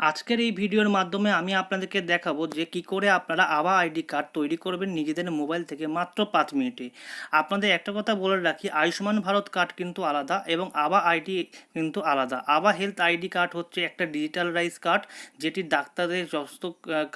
আজকের এই ভিডিওর মাধ্যমে আমি আপনাদেরকে দেখাবো যে কি করে আপনারা আভা আইডি কার্ড তৈরি করবেন নিজেদের মোবাইল থেকে মাত্র পাঁচ মিনিটে। আপনাদের একটা কথা বলে রাখি, আয়ুষ্মান ভারত কার্ড কিন্তু আলাদা এবং আভা আইডি কিন্তু আলাদা। আবা হেলথ আইডি কার্ড হচ্ছে একটা ডিজিটালাইজ কার্ড, যেটি ডাক্তারদের সমস্ত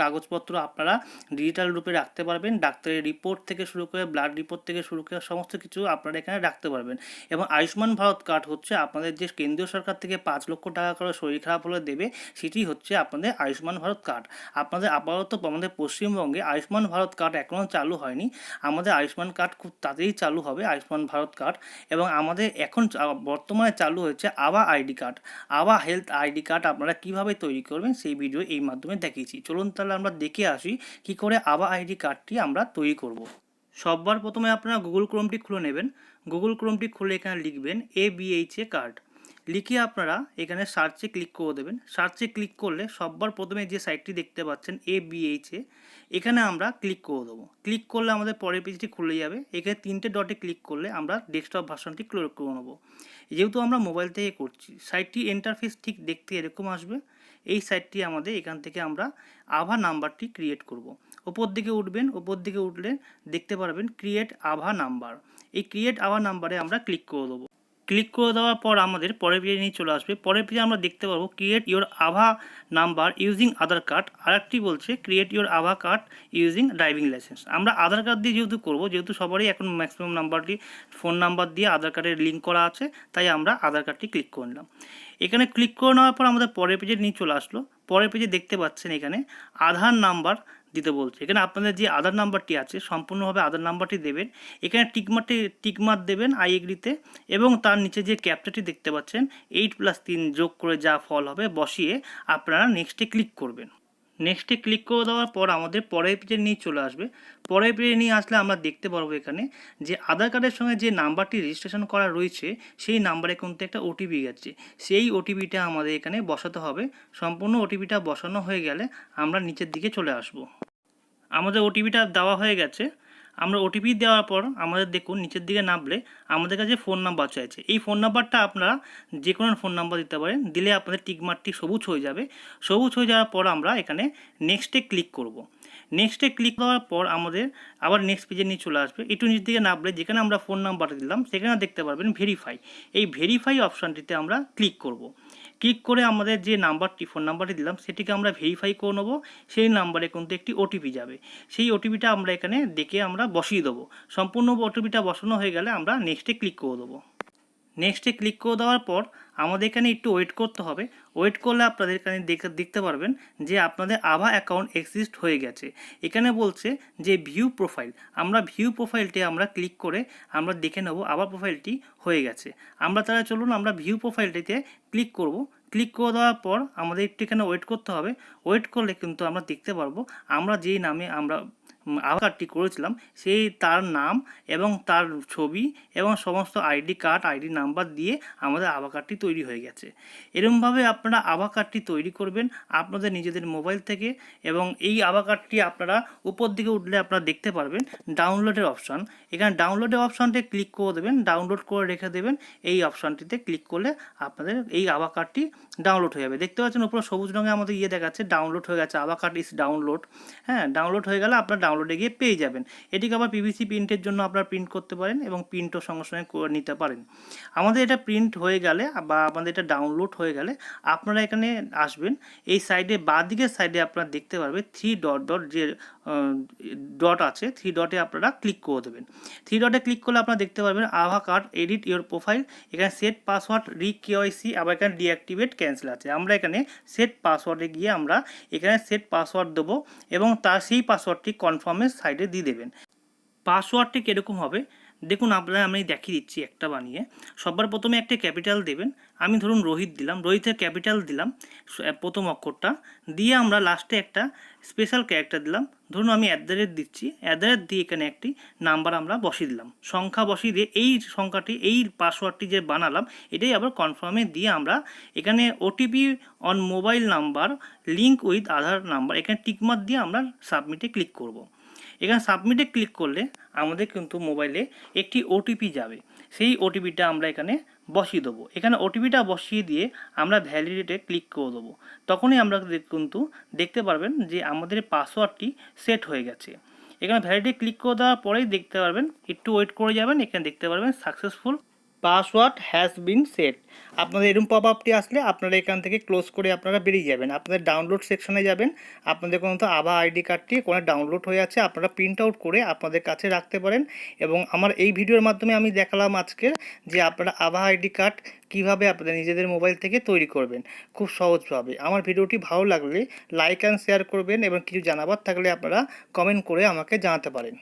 কাগজপত্র আপনারা ডিজিটাল রূপে রাখতে পারবেন। ডাক্তারের রিপোর্ট থেকে শুরু করে ব্লাড রিপোর্ট থেকে শুরু করে সমস্ত কিছু আপনারা এখানে রাখতে পারবেন। এবং আয়ুষ্মান ভারত কার্ড হচ্ছে আপনাদের যে কেন্দ্রীয় সরকার থেকে পাঁচ লক্ষ টাকা করে শরীর খারাপ হলে দেবে, সেটি হচ্ছে আপনাদের আয়ুষ্মান ভারত কার্ড। আপনাদের আপাতত আমাদের পশ্চিমবঙ্গে আয়ুষ্মান ভারত কার্ড এখনও চালু হয়নি। আমাদের আয়ুষ্মান কার্ড খুব তাড়াতাড়ি চালু হবে, আয়ুষ্মান ভারত কার্ড। এবং আমাদের এখন বর্তমানে চালু হয়েছে আভা আইডি কার্ড। আভা হেলথ আইডি কার্ড আপনারা কীভাবে তৈরি করবেন সেই ভিডিও এই মাধ্যমে দেখিয়েছি। চলুন তাহলে আমরা দেখে আসি কি করে আভা আইডি কার্ডটি আমরা তৈরি করব। সববার প্রথমে আপনারা গুগল ক্রোমটি খুলে নেবেন। গুগল ক্রোমটি খুলে এখানে লিখবেন এ বিএইচএ কার্ড লিখে আপনারা এখানে সার্চে ক্লিক করে দেবেন। সার্চে ক্লিক করলে সববার প্রথমে যে সাইটটি দেখতে পাচ্ছেন এ বিএইচএ এখানে আমরা ক্লিক করে দেবো। ক্লিক করলে আমাদের পরের পেজটি খুলে যাবে। এখানে তিনটে ডটে ক্লিক করলে আমরা ডেস্কটপ ভার্সনটি ক্লোর করে নেব। যেহেতু আমরা মোবাইল থেকে করছি সাইটটি ইন্টারফেস ঠিক দেখতে এরকম আসবে। এই সাইটটি আমাদের এখান থেকে আমরা আভা নাম্বারটি ক্রিয়েট করব। ওপর দিকে উঠবেন, ওপর দিকে উঠলে দেখতে পারবেন ক্রিয়েট আভা নাম্বার এই ক্রিয়েট আভা নাম্বারে আমরা ক্লিক করে দেবো। ক্লিক করে দেওয়ার পর আমাদের পরের পেজে নিয়ে চলে আসবে। পরের পেজে আমরা দেখতে পারব ক্রিয়েট ইওর আভা নাম্বার ইউজিং আধার কার্ড আরেকটি বলছে ক্রিয়েট ইওর আভা কার্ড ইউজিং ড্রাইভিং লাইসেন্স আমরা আধার কার্ড দিয়ে যেহেতু করব, যেহেতু সবারই এখন ম্যাক্সিমাম নাম্বারটি ফোন নাম্বার দিয়ে আধার কার্ডের লিঙ্ক করা আছে, তাই আমরা আধার কার্ডটি ক্লিক করে নিলাম। এখানে ক্লিক করে নেওয়ার পর আমাদের পরের পেজে নিয়ে চলে আসলো। পরের পেজে দেখতে পাচ্ছেন এখানে আধার নাম্বার দিতে বলছে। এখানে আপনাদের যে আধার নাম্বারটি আছে, সম্পূর্ণভাবে আধার নাম্বারটি দেবেন। এখানে টিকমারটি টিকমার দেবেন আই এগ্রিতে এবং তার নিচে যে ক্যাপচারটি দেখতে পাচ্ছেন এইট প্লাস তিন যোগ করে যা ফল হবে বসিয়ে আপনারা নেক্সটে ক্লিক করবেন। নেক্সটে ক্লিক করে দেওয়ার পর আমাদের পরের পেজে নিয়ে চলে আসবে। পরের পেজে নিয়ে আসলে আমরা দেখতে পারব এখানে যে আধার কার্ডের সঙ্গে যে নাম্বারটি রেজিস্ট্রেশন করা রয়েছে, সেই নাম্বারে কিন্তু একটা ওটিপি গেছে। সেই ওটিপিটা আমাদের এখানে বসাতে হবে। সম্পূর্ণ ওটিপিটা বসানো হয়ে গেলে আমরা নিচের দিকে চলে আসব। আমাদের ওটিপিটা দেওয়া হয়ে গেছে। আমরা ওটিপি দেওয়ার পর আমাদের দেখুন নিচের দিকে নামলে আমাদের কাছে ফোন নাম্বার চাইছে। এই ফোন নাম্বারটা আপনারা যে কোনো ফোন নাম্বার দিতে পারেন, দিলে আপনাদের টিকমার্কটি সবুজ হয়ে যাবে। সবুজ হয়ে যাওয়ার পর আমরা এখানে নেক্সটে ক্লিক করব। নেক্সটে ক্লিক করার পর আমাদের আবার নেক্সট পেজে নিয়ে চলে আসবে। একটু নিচ দিকে নামলে যেখানে আমরা ফোন নাম্বারটা দিলাম, সেখানে দেখতে পারবেন ভেরিফাই এই ভেরিফাই অপশানটিতে আমরা ক্লিক করব। ক্লিক করে আমাদের যে নাম্বারটি, ফোন নাম্বারটি দিলাম, সেটিকে আমরা ভেরিফাই করে নেব। সেই নাম্বারে কিন্তু একটি ওটিপি যাবে। সেই ওটিপিটা আমরা এখানে দেখে আমরা বসিয়ে দেবো। সম্পূর্ণ ওটিপিটা বসানো হয়ে গেলে আমরা নেক্সটে ক্লিক করে দেবো। নেক্সটে ক্লিক করে দেওয়ার পর আমাদের এখানে একটু ওয়েট করতে হবে। ওয়েট করলে আপনাদের এখানে দেখে- দেখতে পারবেন যে আপনাদের আভা অ্যাকাউন্ট এক্সিস্ট হয়ে গেছে। এখানে বলছে যে ভিউ প্রোফাইল আমরা ভিউ প্রোফাইলটি আমরা ক্লিক করে আমরা দেখে নেব আভা প্রোফাইলটি হয়ে গেছে। আমরা তাহলে চলুন আমরা ভিউ প্রোফাইলটিতে ক্লিক করব। ক্লিক করে দেওয়ার পর আমাদের একটু এখানে ওয়েট করতে হবে। ওয়েট করলে কিন্তু আমরা দেখতে পারব আমরা যেই নামে আমরা আধার করেছিলাম, সেই তার নাম এবং তার ছবি এবং সমস্ত আইডি কার্ড, আইডি নাম্বার দিয়ে আমাদের আধার কার্ডটি তৈরি হয়ে গেছে। এরমভাবে আপনারা আধার কার্ডটি তৈরি করবেন আপনাদের নিজেদের মোবাইল থেকে এবং এই আধার কার্ডটি আপনারা উপর দিকে উঠলে আপনারা দেখতে পারবেন ডাউনলোডের অপশান। এখানে ডাউনলোডের অপশানটি ক্লিক করে দেবেন, ডাউনলোড করে রেখে দেবেন, এই অপশানটিতে ক্লিক করলে আপনাদের এই আধার কার্ডটি ডাউনলোড হয়ে যাবে। দেখতে পাচ্ছেন উপরে সবুজ রঙে আমাদের ইয়ে দেখাচ্ছে, ডাউনলোড হয়ে গেছে, আধার কার্ড ইস ডাউনলোড। হ্যাঁ ডাউনলোড হয়ে গেলে আপনার ডাউনলোডে গিয়ে পেয়ে যাবেন। এটিকে আবার পিভিসি প্রিন্টের জন্য আপনারা প্রিন্ট করতে পারেন এবং প্রিন্টও সঙ্গে সঙ্গে করে নিতে পারেন। আমাদের এটা প্রিন্ট হয়ে গেলে বা আমাদের এটা ডাউনলোড হয়ে গেলে আপনারা এখানে আসবেন। এই সাইডে বাঁ দিকের সাইডে আপনারা দেখতে পারবেন থ্রি ডট ডট যে ডট আছে থ্রি ডটে আপনারা ক্লিক করে দেবেন। থ্রি ডটে ক্লিক করলে আপনারা দেখতে পারবেন আভা কার্ড এডিট ইওর প্রোফাইল এখানে সেট পাসওয়ার্ড রি কেওয়াইসি আবার এখানে ডিঅ্যাক্টিভেট ক্যান্সেল আছে। আমরা এখানে সেট পাসওয়ার্ডে গিয়ে আমরা এখানে সেট পাসওয়ার্ড দেবো এবং তার সেই পাসওয়ার্ডটি কনফার্মের সাইডে দিয়ে দেবেন। পাসওয়ার্ডটি কীরকম হবে? দেখুন, আপনারা আমি দেখিয়ে দিচ্ছি একটা বানিয়ে। সবার প্রথমে একটা ক্যাপিটাল দেবেন। আমি ধরুন রোহিত দিলাম। রোহিতের ক্যাপিটাল দিলাম প্রথম অক্ষরটা। দিয়ে আমরা লাস্টে একটা স্পেশাল ক্যারেক্টার দিলাম। ধরুন, আমি অ্যাট দিচ্ছি। অ্যাট দ্য এখানে একটি নাম্বার আমরা বসিয়ে দিলাম। সংখ্যা বসিয়ে দিয়ে এই সংখ্যাটি, এই পাসওয়ার্ডটি যে বানালাম, এটাই আবার কনফার্মে দিয়ে আমরা এখানে OTP on mobile number link with Aadhaar number এখানে টিকমার্ক দিয়ে আমরা সাবমিটে ক্লিক করব। এখানে সাবমিটে ক্লিক করলে আমাদের কিন্তু মোবাইলে একটি ওটিপি যাবে। সেই ওটিপিটা আমরা এখানে বসিয়ে দেবো। এখানে ওটিপিটা বসিয়ে দিয়ে আমরা ভ্যালিডেটে ক্লিক করে দেবো। তখনই আমরা কিন্তু দেখতে পারবেন যে আমাদের পাসওয়ার্ডটি সেট হয়ে গেছে। এখানে ভ্যালিডেটে ক্লিক করে দেওয়ার পরেই দেখতে পারবেন, একটু ওয়েট করে যাবেন, এখানে দেখতে পারবেন successful password has been set আপনাদের এরকম পপ আপটি আসলে আপনারা এখান থেকে ক্লোজ করে আপনারা বেরিয়ে যাবেন। আপনাদের ডাউনলোড সেকশনে যাবেন। আপনাদের কোনো তো আভা আইডি কার্ডটি কোনো ডাউনলোড হয়ে আছে, আপনারা প্রিন্ট আউট করে আপনাদের কাছে রাখতে পারেন এবং আমার এই ভিডিওর মাধ্যমে আমি দেখালাম আজকে যে আপনারা আভা আইডি কার্ড কীভাবে আপনাদের নিজেদের মোবাইল থেকে তৈরি করবেন। খুব সহজভাবে। আমার ভিডিওটি ভালো লাগলে লাইক অ্যান্ড শেয়ার করবেন এবং কিছু জানাবার থাকলে আপনারা কমেন্ট করে আমাকে জানাতে পারেন।